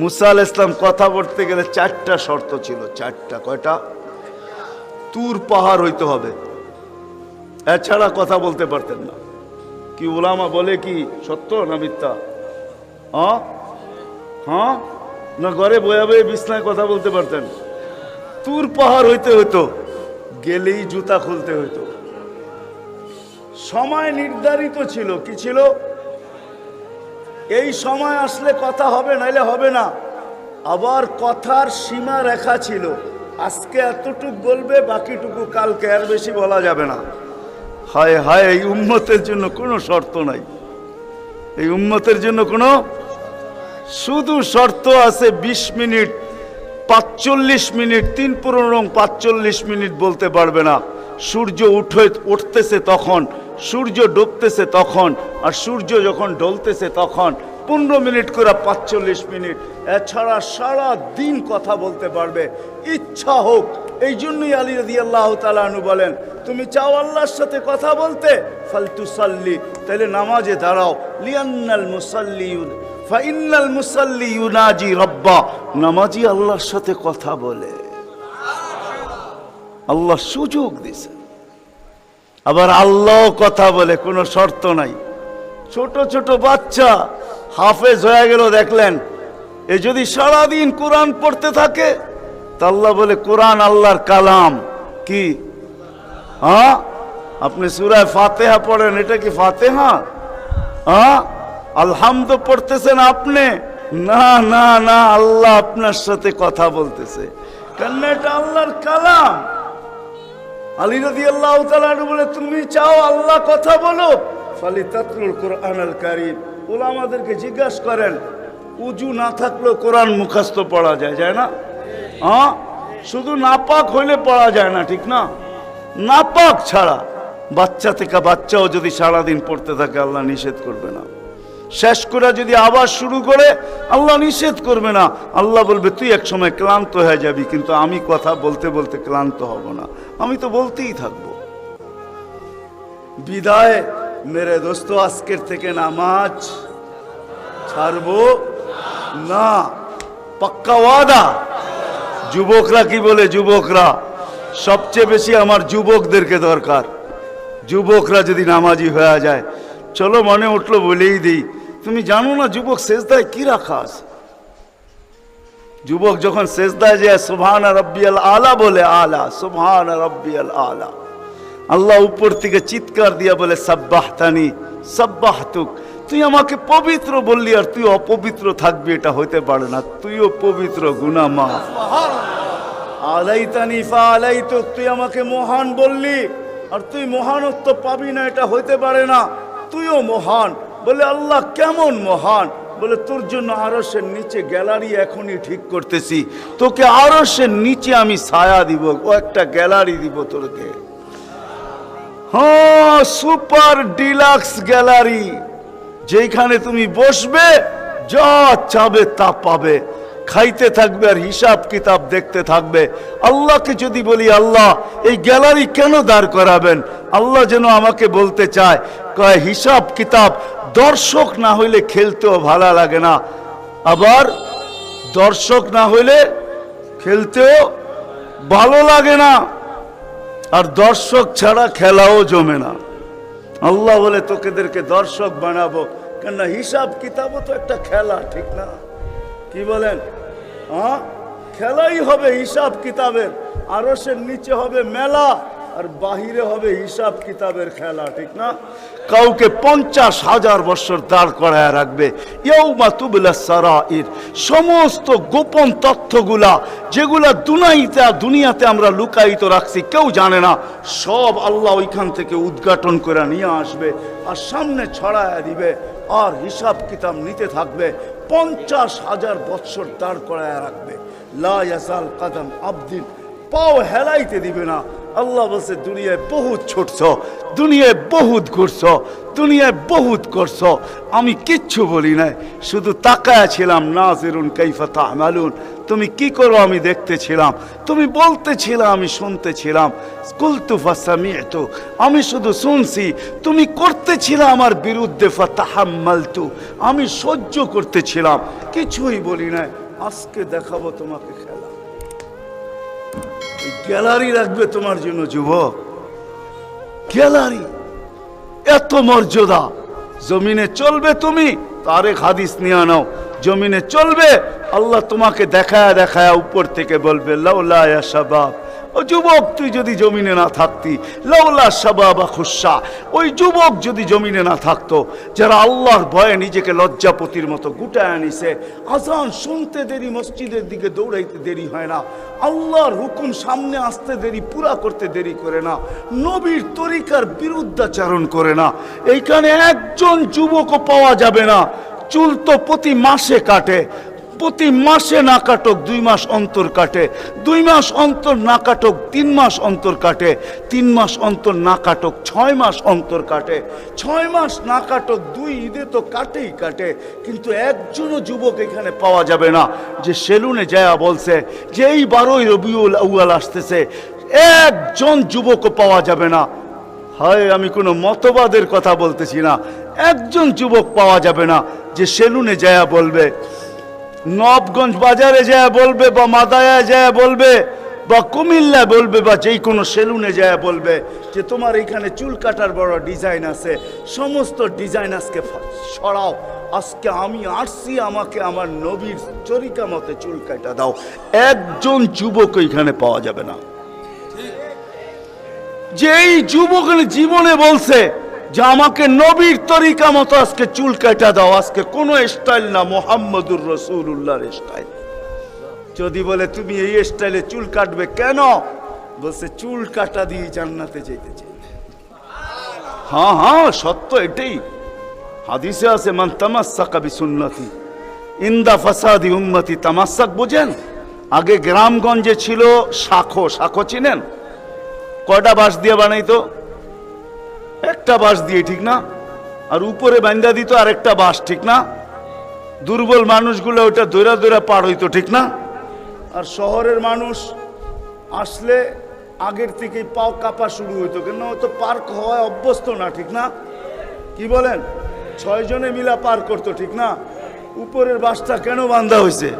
মুসা আল ইসলাম কথা বলতে গেলে চারটা শর্ত ছিল, চারটা। কয়টা? তুর পাহাড় হইতে হবে। এছাড়া কথা বলতে পারতেন না। কি ওলামা বলে কি সত্য না মিথ্যা? হ্যাঁ? হ্যাঁ? না ঘরে বয়া বয়ে বিছনায় কথা বলতে পারতেন? তুর পাহাড় হইতে হইতো, গেলেই জুতা খুলতে হইতো। সময় নির্ধারিত ছিল, কি ছিল? এই সময় আসলে কথা হবে, নাইলে হবে না। আবার কথার সীমা রেখা ছিল। আজকে এতটুক বলবে, বাকিটুকু কালকে আর বেশি বলা যাবে না। হায় হায়, এই উম্মতের জন্য কোনো শর্ত নাই। এই উম্মতের জন্য কোনো শুধু শর্ত আছে ২০ মিনিট, পাঁচচল্লিশ মিনিট, তিন পনেরো পাঁচচল্লিশ মিনিট বলতে পারবে না। সূর্য উঠে উঠতেছে তখন, সূর্য ডুবতেছে তখন, আর সূর্য যখন ডলতেছে তখন, পনেরো মিনিট করে পাঁচচল্লিশ মিনিট। এছাড়া সারা দিন কথা বলতে পারবে। ইচ্ছা হোক, এই জন্যই আলী রদি আল্লাহ তালু বলেন, তুমি চাও আল্লাহর সাথে কথা বলতে? ফালতু সাল্লি তাহলে নামাজে দাঁড়াও। লিয়ান্নাল মুসাল্লি ফাইনাল মুসাল্লি ইউনাজি রব্বা। নামাজি আল্লাহর সাথে কথা বলে। আল্লাহ সুযোগ দিছে আবার আল্লাহ কথা বলে, কোনো শর্ত নাই। ছোট ছোট বাচ্চা হাফেজ হয়ে গেল, দেখলেন। এ যদি সারাদিন কোরআন পড়তে থাকে, তা আল্লাহ বলে, কোরআন আল্লাহর কালাম। কি? হ্যাঁ? আপনি সুরায় ফাতেহা পড়েন, এটা কি ফাতেহা? হ্যাঁ? আলহামদ পড়তেছেন আপনি? না না না, আল্লাহ আপনার সাথে কথা বলতেছে। কেন এটা আল্লাহর কালাম? আলী রাদি আল্লাহ বলে, তুমি চাও আল্লাহ কথা বলো? ফালি তাতরুল কোরআন আল কারিম। ওলা আমাদেরকে জিজ্ঞাসা করেন, উজু না থাকলেও কোরআন মুখস্থ পড়া যায় যায় না? হ্যাঁ শুধু নাপাক হইলে পড়া যায় না, ঠিক না? নাপাক ছাড়া, বাচ্চা থেকে বাচ্চাও যদি সারাদিন পড়তে থাকে, আল্লাহ নিষেধ করবে না। শেষ করে যদি আবার শুরু করে, আল্লাহ নিষেধ করবে না। আল্লাহ বলবে, তুই এক সময় ক্লান্ত হয়ে যাবি, কিন্তু আমি কথা বলতে বলতে ক্লান্ত হব না। আমি তো বলতেই থাকব। বিদায়, মেরে দোস্ত, আজকের থেকে নামাজ ছাড়বো না। পাক্কা ওয়াদা। যুবকরা কি বলে? যুবকরা, সবচেয়ে বেশি আমার যুবকদেরকে দরকার। যুবকরা যদি নামাজি হয়ে যায়, চলো মনে উঠল বলেই দিই তুমি জানো না যুবক শেষদায় কি রাখা আছে? যুবক যখন শেষদায় যায়, সুবহান রব্বিয়াল আলা বলে আলা, সুবহান রব্বিয়াল আলা। আল্লাহ উপর থেকে চিৎকার দিয়া বলে, সাব্বাহতানি, সাব্বাহতুক। তুই আমাকে পবিত্র বললি আর তুই অপবিত্র থাকবি, এটা হইতে পারে না। তুইও পবিত্র গুনা মা আলাইতানি ফা আলাইতো, তুই আমাকে মহান বললি, আর তুই মহানত্ব পাবি না, এটা হইতে পারে না। তুইও মহান। বলে, আল্লাহ কেমন মহান? বলে, তোর জন্য আরসের নিচে গ্যালারি এখনই ঠিক করতেছি। তোকে আরসের নিচে আমি ছায়া দিব, ও একটা গ্যালারি দিব তোকে হ্যাঁ সুপার ডিলাক্স গ্যালারি যেখানে তুমি বসবে, যা চাবে তা পাবে। খাইতে থাকবে আর হিসাব কিতাব দেখতে থাকবে। আল্লাহকে যদি বলি, আল্লাহ, এই গ্যালারি কেন দাঁড় করাবেন? আল্লাহ যেন আমাকে বলতে চায়, কয়, হিসাব কিতাব দর্শক না হইলে খেলতেও ভালো লাগে না। আবার দর্শক না হইলে খেলতেও ভালো লাগে না। আর দর্শক ছাড়া খেলাও জমে না। আল্লাহ বলে, তোকেদেরকে দর্শক বানাবো। কেননা হিসাব কিতাবও তো একটা খেলা, ঠিক না? কি বলেন? হ্যাঁ খেলাই হবে হিসাব কিতাবের। আরসের নিচে হবে মেলা। আর বাহিরে হবে হিসাব কিতাবের খেলা, ঠিক না? কাউকে পঞ্চাশ হাজার বছর দাঁড় করায় রাখবে। ইয়ৌমা তুবলা সমস্ত গোপন তথ্যগুলা যেগুলা দুনাইতে দুনিয়াতে আমরা লুকায়িত রাখছি, কেউ জানে না। সব আল্লাহ ওইখান থেকে উদ্ঘাটন করে নিয়ে আসবে আর সামনে ছড়ায় দিবে আর হিসাব কিতাব নিতে থাকবে। পঞ্চাশ হাজার বৎসর দাঁড় করায় রাখবে। লা ইয়াসাল কাদাম আবদিন। পাও হেলাইতে দিবে না। আল্লাহ বলছে, দুনিয়ায় বহুত ছুটছ, দুনিয়ায় বহুত ঘুরছ, দুনিয়ায় বহুত করছ। আমি কিচ্ছু বলি নাই, শুধু তাকায় ছিলাম, নাজিরুন কাইফা তাহমালুন। তুমি কি করো? আমি দেখতেছিলাম, তুমি বলতেছিলাম আমি শুনতেছিলাম। কুলতু ফাসামিয়তু আমি শুধু শুনছি, তুমি করতেছিলে আমার বিরুদ্ধে ফাতাহাম্মালতু। আমি সহ্য করতেছিলাম, কিছুই বলি নাই। আজকে দেখাবো তোমাকে। গ্যালারি রাখবে তোমার জন্য, যুবক। গ্যালারি, এত মর্যাদা। জমিনে চলবে তুমি, তারেক হাদিস নিয়ে আনাও। জমিনে চলবে, আল্লাহ তোমাকে দেখায় দেখায় উপর থেকে বলবে, লাউলা শাবাব। ও যুবক, তুই যদি জমিনে না থাকতি লাউলা শাবাবা খুশা ওই যুবক যদি জমিনে না থাকতো, যারা আল্লাহর ভয়ে নিজেকে লজ্জাপতির মতো গুটায় আনিছে, আজান শুনতে দেরি, মসজিদের দিকে দৌড়াইতে দেরি হয় না, আল্লাহর হুকুম সামনে আসতে দেরি, পুরা করতে দেরি করে না, নবীর তরিকার বিরুদ্ধাচারণ করে না, এইখানে একজন যুবকও পাওয়া যাবে না, চুল তো প্রতি মাসে কাটে প্রতি মাসে না কাটক, দুই মাস অন্তর কাটে। দুই মাস অন্তর না কাটক, তিন মাস অন্তর কাটে। তিন মাস অন্তর না কাটক, ছয় মাস অন্তর কাটে। ছয় মাস না কাটক, দুই ঈদে তো কাটেই কাটে। কিন্তু একজনও যুবক এখানে পাওয়া যাবে না। যে সেলুনে যায়া বলছে যে এই বারোই রবিউল আউয়াল আসতেছে, একজন যুবকও পাওয়া যাবে না। হয়, আমি কোনো মতবাদের কথা বলতেছি না। একজন যুবক পাওয়া যাবে না যে সেলুনে যায়া বলবে নবগঞ্জ বাজারে যায় বলবে বা মাদায়া যায় বলবে বা কুমিল্লা বলবে বা যেই কোনো সেলুনে যায় বলবে যে তোমার এখানে চুল কাটার বড় ডিজাইন আছে, সমস্ত ডিজাইন আজকে সরাও। আজকে আমি আসছি আমাকে আমার নবীর চরিকা মতে চুল কাটা দাও। একজন যুবক এখানে পাওয়া যাবে না। যেই যুবক জীবনে বলছে যে আমাকে নবীর তরিকা মতো আজকে চুল কাটা দাও। আজকে কোনো স্টাইল না, মোহাম্মদুর রসুল্লাহর স্টাইল যদি বলে, তুমি এই স্টাইলে চুল কাটবে কেন? বলছে, চুল কাটা দিয়ে জান্নাতে যেতে চাই। হ্যাঁ হ্যাঁ সত্য এটাই। হাদিসে আছে, মান তামাসাকা বিসুন্নতি, ইন্দা ফাসাদি উম্মতি তামাসাক। বুঝেন? আগে গ্রামগঞ্জে ছিল শাখো শাখো চিনেন? কয়টা বাঁশ দিয়ে বানাইতো? একটা বাঁশ দিয়ে ঠিক না? আর উপরে বান্দা দিত আর একটা বাঁশ, ঠিক না? দুর্বল মানুষগুলো ওটা দৈরা দৈরা পার হইতো, ঠিক না? আর শহরের মানুষ আসলে আগের থেকেই পাও কাপা শুরু হইতো কেন? তো পার্ক হওয়ায় অভ্যস্ত না, ঠিক না? কি বলেন? ছয়জনে মিলা পার করতো, ঠিক না? উপরের বাসটা কেন বান্ধা হয়েছে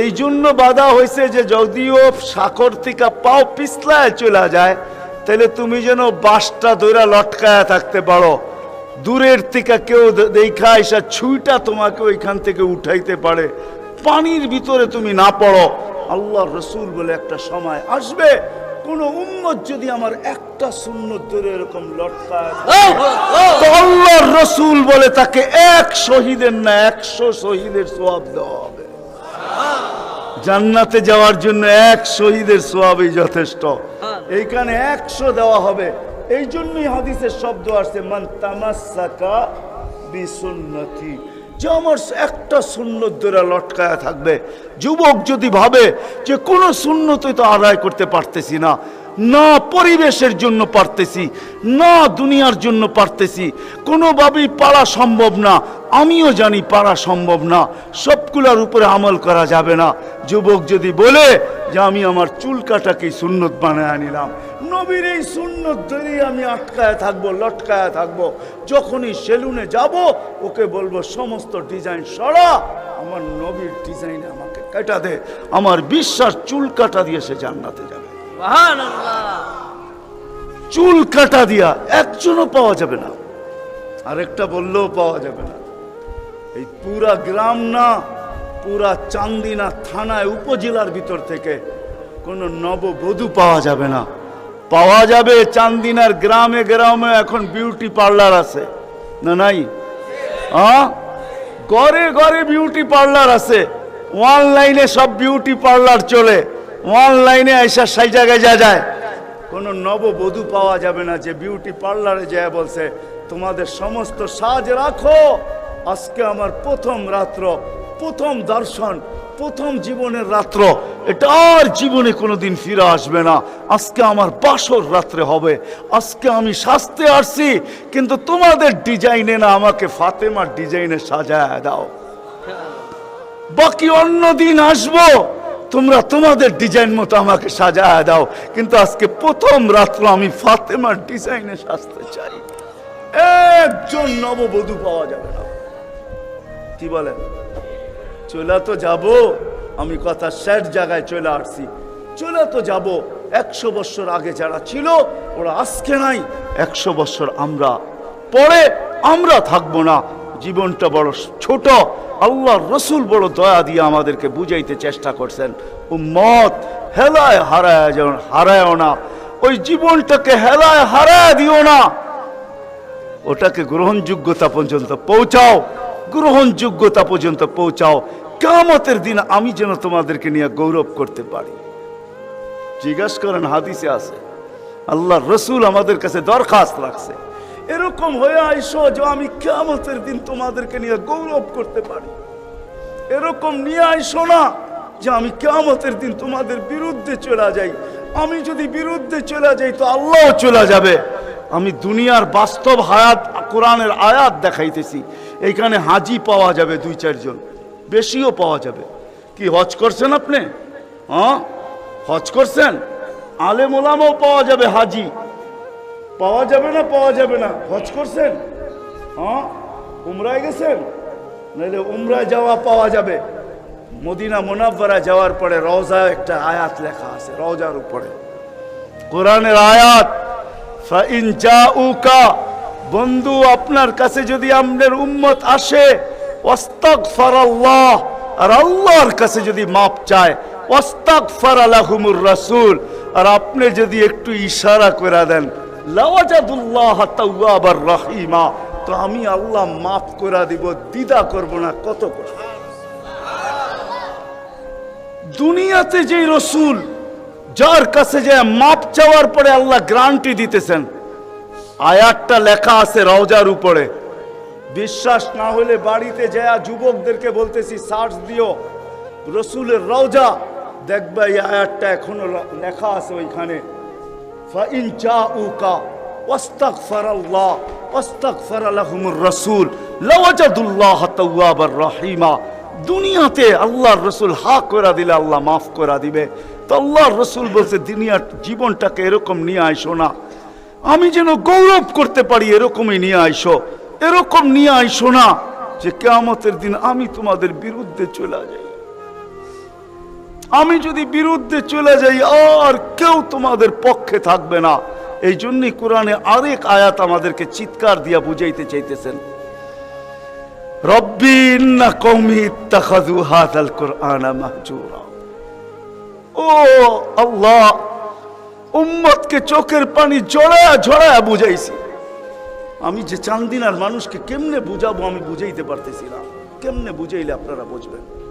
এই জন্য বাধা হয়েছে যে যদিও সাকর থেকে পাও পিছলায় চলে যায় তাহলে তুমি যেন বাসটা দৈরা লটকায়া থাকতে পারো। দূরের থেকে কেউ দেখা এসা ছুইটা তোমাকে ওইখান থেকে উঠাইতে পারে। পানির ভিতরে তুমি না পড়ো। আল্লাহ রসুল বলে একটা সময় আসবে কোন উম্মত যদি আমার একটা শূন্য ধরে এরকম লটকায় তো আল্লাহর রসুল বলে তাকে এক শহীদের না একশো শহীদের সোয়াব দেওয়া হবে। জান্নাতে যাওয়ার জন্য এক শহীদের সোয়াবই যথেষ্ট। এইখানে একশো দেওয়া হবে। এই জন্যই হাদিসের শব্দ আসছে, মান তামাসাকা বিসুন্নতি। যে আমার একটা সুন্নত ধরে লটকায়া থাকবে। যুবক যদি ভাবে যে কোনো সুন্নতই তো আদায় করতে পারতেছি না না পরিবেশের জন্য পারতেছি, না দুনিয়ার জন্য পারতেছি, কোনোভাবেই পারা সম্ভব না, আমিও জানি পারা সম্ভব না, সবগুলোর উপরে আমল করা যাবে না। যুবক যদি বলে যে আমি আমার চুল কাটাকেই সুন্নত বানায় আনিলাম। নবীর এই সুন্নত ধরেই আমি আটকায় থাকব লটকায় থাকব। যখনই সেলুনে যাব ওকে বলব সমস্ত ডিজাইন সরা আমার নবীর ডিজাইনে আমাকে কাটা দে। আমার বিশ্বাস চুল কাটা দিয়ে সে জান্নাতে যাবে। চুল কাটা দিয়া একজনও পাওয়া যাবে না। আরেকটা বললেও পাওয়া যাবে না। এই পুরা গ্রাম না পুরা চান্দিনা থানায় উপজেলার ভিতর থেকে কোনো নববধূ পাওয়া যাবে না। পাওয়া যাবে চান্দিনার গ্রামে গ্রামে এখন বিউটি পার্লার আছে। না নাই? হ্যাঁ? ঘরে ঘরে বিউটি পার্লার আছে। অনলাইনে সব বিউটি পার্লার চলে। অনলাইনে এসা সেই জায়গায় যা যায়। কোনো নববধূ পাওয়া যাবে না যে বিউটি পার্লারে যায় বলছে, তোমাদের সমস্ত সাজ রাখো। আজকে আমার প্রথম রাত্র। প্রথম দর্শন, প্রথম জীবনের রাত্র, এটা আর জীবনে কোনোদিন ফিরে আসবে না। আজকে আমার বাসর রাত্রে হবে, আজকে আমি সাজতে আসছি, কিন্তু তোমাদের ডিজাইনে না আমাকে ফাতেমার ডিজাইনে সাজায় দাও। বাকি অন্য দিন আসব, তোমরা তোমাদের ডিজাইন মতো আমাকে সাজায় দাও, কিন্তু আজকে প্রথম রাত্র আমি ফাতেমার ডিজাইনে সাজতে চাই। একজন নববধূ পাওয়া যাবে না। কি বলেন? চলে তো যাব। আমি কথা শেষ জায়গায় চলে আসছি। চলে তো যাব। একশো বছর আগে যারা ছিল, ওরা আজকে নাই। একশো বছর আমরা, পরে আমরা থাকব না। জীবনটা বড় ছোট। আল্লাহ রসুল বড় দয়া দিয়ে আমাদেরকে বুঝাইতে চেষ্টা করছেন। ও মত হেলায় হারায় যেমন হারায়ও না। ওই জীবনটাকে হেলায় হারায় দিও না। ওটাকে গ্রহণযোগ্যতা পর্যন্ত পৌঁছাও। গ্রহণযোগ্যতা পর্যন্ত পৌঁছাও। কামতের দিন আমি যেন তোমাদেরকে নিয়ে গৌরব করতে পারি। জিজ্ঞাস করেন, হাদিসে আছে আল্লাহ রসুল আমাদের কাছে দরখাস্ত রাখছে। এরকম হয়ে আইসো যে আমি কেমতের দিন তোমাদেরকে নিয়ে গৌরব করতে পারি। এরকম নিয়ে আইসো না যে আমি কেমতের দিন তোমাদের বিরুদ্ধে চলে যাই। আমি যদি বিরুদ্ধে চলে যাই তো আল্লাহ চলে যাবে। আমি দুনিয়ার বাস্তব হায়াত কোরআনের আয়াত দেখাইতেছি। এইখানে হাজি পাওয়া যাবে দুই, চারজন। বেশিও পাওয়া যাবে। কি, হজ করছেন আপনি? হ্যাঁ? হজ করছেন? আলেম ওলামাও পাওয়া যাবে হাজি। পাওয়া যাবে না, পাওয়া যাবে না। হজ করছেন? হ্যাঁ? উমরায় গেছেন? নাহলে উমরায় যাওয়া পাওয়া যাবে। মদিনা মোনাব্বরা যাওয়ার পরে রওজা একটা আয়াত লেখা আছে, রওজার উপরে। কোরআনের আয়াত ফাইন জাউকা বন্ধু, আপনার কাছে যদি আপনার উম্মত আসে আল্লাহ আর আল্লাহর কাছে যদি মাপ চায় রাসূল, আর আপনি যদি একটু ইশারা করে দেন, লাওয়াজাদুল্লাহ রহিমা, তো আমি আল্লাহ মাফ করে দিব দিদা করব না, কত দুনিয়াতে যেই রসুল, যার কাছে যে মাপ চাওয়ার পরে আল্লাহ গ্রান্টি দিতেছেন আয়াতটা লেখা আছে রওজার উপরে। বিশ্বাস না হলে বাড়িতে যায় যুবকদেরকে বলতেছি, সার্চ দিও। রসুলের রওজা। দেখবে এই আয়াতটা এখনও লেখা আছে ওইখানে। ফাইন জাউকা ওয়াস্তাগফার আল্লাহ ওয়াস্তাগফার লাহুমুর রাসূল। লাওয়াজাদুল্লাহ তাওয়াবার রহিমা। দুনিয়াতে আল্লাহর রসুল হা করে দিলে আল্লাহ মাফ করে দিবে। তো আল্লাহর রসুল বলছে, দুনিয়ার জীবনটাকে এরকম নিয়ে আইসো না। আমি যেন গৌরব করতে পারি এরকমই নিয়ে আইসো, এরকম নিয়ে আইসো না যে কেয়ামতের দিন আমি তোমাদের বিরুদ্ধে চলে যাই। আমি যদি বিরুদ্ধে চলে যাই, আর কেউ তোমাদের পক্ষে থাকবে না। এই জন্যই কোরআনে আরেক আয়াত আমাদেরকে চিৎকার দিয়া বুঝাইতে চাইতেছেন। রব্বি ইন্না কওমি ইত্তাখাযু হাযাল কুরআনা মাহজুরা। ও আল্লাহ উম্মতকে চোখের পানি জড়ায়া ঝড়ায়া বুঝাইছি। আমি যে চান্দিনার মানুষকে কেমনে বুঝাবো আমি বুঝাইতে পারতেছি না। কেমনে বুঝাইলে আপনারা বুঝবেন?